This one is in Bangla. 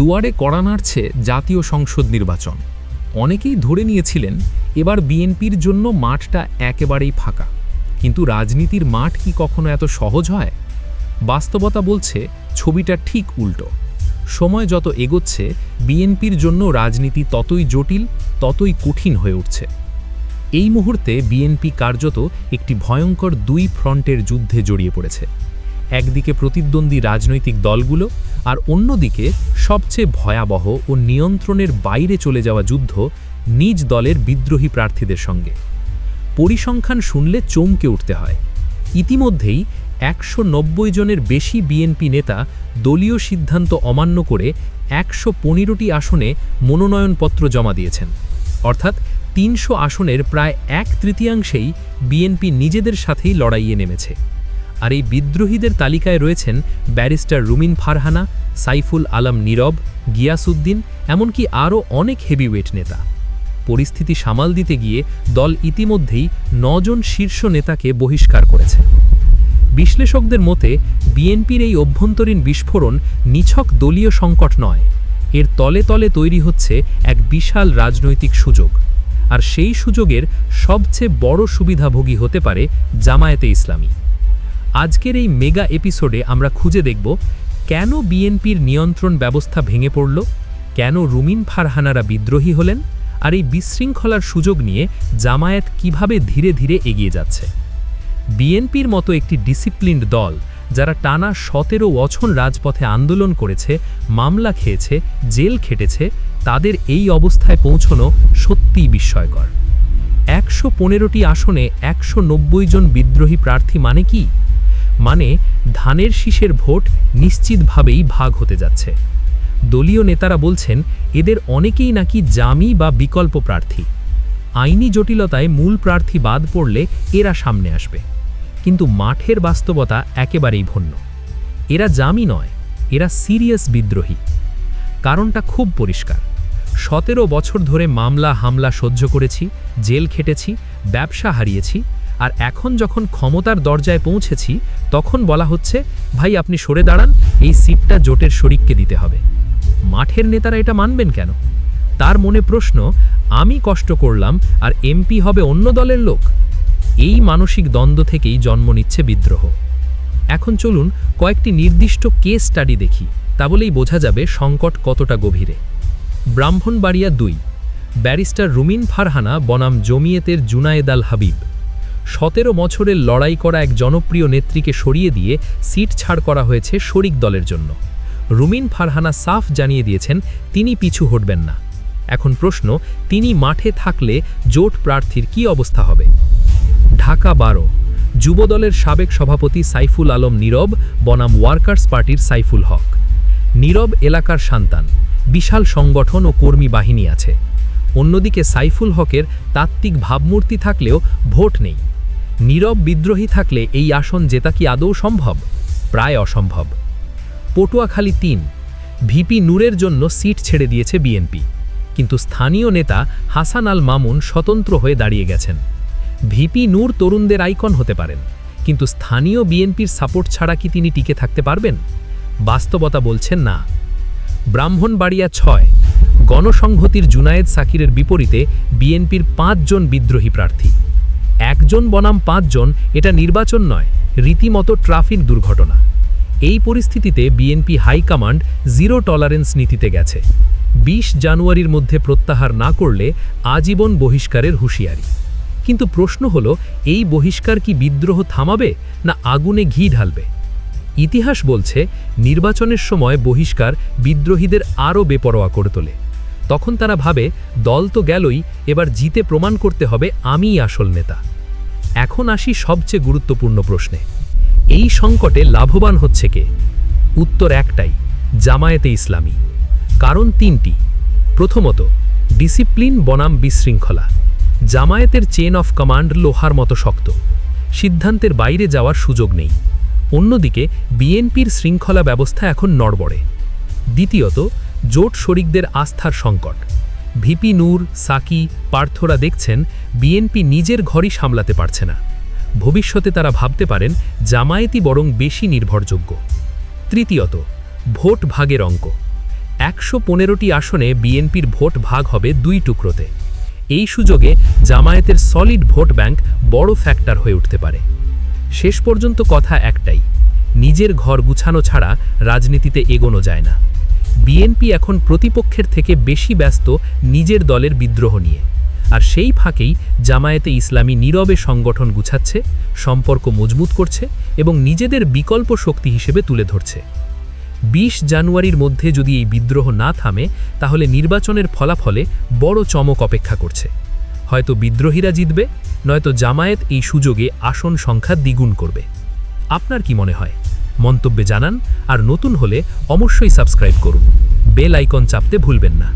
দুয়ারে কড়া নাড়ছে জাতীয় সংসদ নির্বাচন। অনেকেই ধরে নিয়েছিলেন, এবার বিএনপির জন্য মাঠটা একেবারেই ফাঁকা। কিন্তু রাজনীতির মাঠ কি কখনো এত সহজ হয়? বাস্তবতা বলছে, ছবিটা ঠিক উল্টো। সময় যত এগোচ্ছে, বিএনপির জন্য রাজনীতি ততই জটিল, ততই কঠিন হয়ে উঠছে। এই মুহূর্তে বিএনপি কার্যত একটি ভয়ঙ্কর দুই ফ্রন্টের যুদ্ধে জড়িয়ে পড়েছে। একদিকে প্রতিদ্বন্দ্বী রাজনৈতিক দলগুলো আর অন্যদিকে সবচেয়ে ভয়াবহ ও নিয়ন্ত্রণের বাইরে চলে যাওয়া যুদ্ধ নিজ দলের বিদ্রোহী প্রার্থীদের সঙ্গে। পরিসংখ্যান শুনলে চমকে উঠতে হয়। ইতিমধ্যেই একশো নব্বই জনের বেশি বিএনপি নেতা দলীয় সিদ্ধান্ত অমান্য করে একশো পনেরোটি আসনে মনোনয়নপত্র জমা দিয়েছেন। অর্থাৎ তিনশো আসনের প্রায় এক তৃতীয়াংশেই বিএনপি নিজেদের সাথেই লড়াইয়ে নেমেছে। আর এই বিদ্রোহীদের তালিকায় রয়েছেন ব্যারিস্টার রুমিন ফারহানা, সাইফুল আলম নীরব গিয়াসুদ্দিন এমনকি আরও অনেক হেভিওয়েট নেতা। পরিস্থিতি সামাল দিতে গিয়ে দল ইতিমধ্যেই নজন শীর্ষ নেতাকে বহিষ্কার করেছে। বিশ্লেষকদের মতে, বিএনপির এই অভ্যন্তরীণ বিস্ফোরণ নিছক দলীয় সংকট নয়। এর তলে তলে তৈরি হচ্ছে এক বিশাল রাজনৈতিক সুযোগ। আর সেই সুযোগের সবচেয়ে বড় সুবিধাভোগী হতে পারে জামায়াতে ইসলামী। আজকের এই মেগা এপিসোডে আমরা খুঁজে দেখব, কেন বিএনপির নিয়ন্ত্রণ ব্যবস্থা ভেঙে পড়ল, কেন রুমিন ফারহানারা বিদ্রোহী হলেন, আর এই বিশৃঙ্খলার সুযোগ নিয়ে জামায়াত কীভাবে ধীরে ধীরে এগিয়ে যাচ্ছে। বিএনপির মতো একটি ডিসিপ্লিনড দল, যারা টানা সতেরো বছর রাজপথে আন্দোলন করেছে, মামলা খেয়েছে, জেল খেটেছে, তাদের এই অবস্থায় পৌঁছনো সত্যিই বিস্ময়কর। একশো পনেরোটি আসনে একশো নব্বই জন বিদ্রোহী প্রার্থী মানে কি? মানে ধানের শীষের ভোট নিশ্চিতভাবেই ভাগ হতে যাচ্ছে। দলীয় নেতারা বলছেন, এদের অনেকেই নাকি জামি বা বিকল্প প্রার্থী। আইনি জটিলতায় মূল প্রার্থী বাদ পড়লে এরা সামনে আসবে। কিন্তু মাঠের বাস্তবতা একেবারেই ভিন্ন। এরা জামি নয়, এরা সিরিয়াস বিদ্রোহী। কারণটা খুব পরিষ্কার। সতেরো বছর ধরে মামলা হামলা সহ্য করেছি, জেল খেটেছি, ব্যবসা হারিয়েছি আর এখন যখন ক্ষমতার দরজায় পৌঁছেছি, তখন বলা হচ্ছে, ভাই, আপনি সরে দাঁড়ান, এই সিটটা জোটের শরিককে দিতে হবে। মাঠের নেতারা এটা মানবেন কেন? তার মনে প্রশ্ন, আমি কষ্ট করলাম আর এমপি হবে অন্য দলের লোক? এই মানসিক দ্বন্দ্ব থেকেই জন্ম নিচ্ছে বিদ্রোহ। এখন চলুন কয়েকটি নির্দিষ্ট কেস স্টাডি দেখি, তা বলেই বোঝা যাবে সংকট কতটা গভীরে। ব্রাহ্মণবাড়িয়া দুই, ব্যারিস্টার রুমিন ফারহানা বনাম জমিয়েতের জুনায়েদ আল হাবিব। সতেরো বছরের লড়াই করা এক জনপ্রিয় নেত্রীকে সরিয়ে দিয়ে সিট ছাড় করা হয়েছে শরিক দলের জন্য। রুমিন ফারহানা সাফ জানিয়ে দিয়েছেন, তিনি পিছু হটবেন না। এখন প্রশ্ন, তিনি মাঠে থাকলে জোট প্রার্থীর কি অবস্থা হবে? ঢাকা বারো। যুবদলের সাবেক সভাপতি সাইফুল আলম নীরব, বনাম ওয়ার্কার্স পার্টির সাইফুল হক। নীরব এলাকার সন্তান, বিশাল সংগঠন ও কর্মী বাহিনী আছে। অন্যদিকে সাইফুল হকের তাত্ত্বিক ভাবমূর্তি থাকলেও ভোট নেই। নীরব বিদ্রোহী থাকলে এই আসন জেতা কি আদৌ সম্ভব? প্রায় অসম্ভব। পটুয়াখালী তিন, ভিপি নূরের জন্য সিট ছেড়ে দিয়েছে বিএনপি। কিন্তু স্থানীয় নেতা হাসান আল মামুন স্বতন্ত্র হয়ে দাঁড়িয়ে গেছেন। ভিপি নূর তরুণদের আইকন হতে পারেন, কিন্তু স্থানীয় বিএনপির সাপোর্ট ছাড়া কি তিনি টিকে থাকতে পারবেন? বাস্তবতা বলছেন না। ব্রাহ্মণবাড়িয়া ছয়, গণসংহতির জুনায়েদ সাকিরের বিপরীতে বিএনপির পাঁচজন বিদ্রোহী প্রার্থী। একজন বনাম পাঁচজন, এটা নির্বাচন নয়, রীতিমতো ট্রাফিক দুর্ঘটনা। এই পরিস্থিতিতে বিএনপি হাইকমান্ড জিরো টলারেন্স নীতিতে গেছে। ২০ জানুয়ারির মধ্যে প্রত্যাহার না করলে আজীবন বহিষ্কারের হুঁশিয়ারি। কিন্তু প্রশ্ন হল, এই বহিষ্কার কি বিদ্রোহ থামাবে না আগুনে ঘি ঢালবে? ইতিহাস বলছে, নির্বাচনের সময় বহিষ্কার বিদ্রোহীদের আরও বেপরোয়া করে তোলে। তখন তারা ভাবে, দল তো গেলই, এবার জিতে প্রমাণ করতে হবে আমিই আসল নেতা। এখন আসি সবচেয়ে গুরুত্বপূর্ণ প্রশ্নে। এই সংকটে লাভবান হচ্ছে কে? উত্তর একটাই, জামায়াতে ইসলামী। কারণ তিনটি। প্রথমত, ডিসিপ্লিন, বনাম বিশৃঙ্খলা। জামায়াতের চেন অফ কমান্ড লোহার মতো শক্ত। সিদ্ধান্তের বাইরে যাওয়ার সুযোগ নেই। অন্যদিকে, বিএনপির শৃঙ্খলা ব্যবস্থা এখন নড়বড়ে। দ্বিতীয়ত জোট শরিকদের আস্থার সংকট। ভিপি নূর, সাকি, পার্থরা দেখছেন বিএনপি নিজের ঘরই সামলাতে পারছে না। ভবিষ্যতে তারা ভাবতে পারেন জামায়াতি বরং বেশি নির্ভরযোগ্য। তৃতীয়ত, ভোট ভাগের অঙ্ক। একশো পনেরোটি আসনে বিএনপির ভোট ভাগ হবে দুই টুকরোতে। এই সুযোগে জামায়াতের সলিড ভোট ব্যাংক বড় ফ্যাক্টর হয়ে উঠতে পারে। শেষ পর্যন্ত কথা একটাই, নিজের ঘর গুছানো ছাড়া রাজনীতিতে এগোনো যায় না। বিএনপি এখন প্রতিপক্ষের থেকে বেশি ব্যস্ত নিজের দলের বিদ্রোহ নিয়ে। আর সেই ফাঁকেই জামায়াতে ইসলামী নীরবে সংগঠন গুছাচ্ছে, সম্পর্ক মজবুত করছে এবং নিজেদের বিকল্প শক্তি হিসেবে তুলে ধরছে। বিশ জানুয়ারির মধ্যে যদি এই বিদ্রোহ না থামে, তাহলে নির্বাচনের ফলাফলে বড় চমক অপেক্ষা করছে। হয়তো বিদ্রোহীরা জিতবে, নয়তো জামায়াত এই সুযোগে আসন সংখ্যা দ্বিগুণ করবে। আপনার কি মনে হয়? মন্তব্যে জানান আর নতুন হলে অবশ্যই সাবস্ক্রাইব করুন। বেল আইকন চাপতে ভুলবেন না।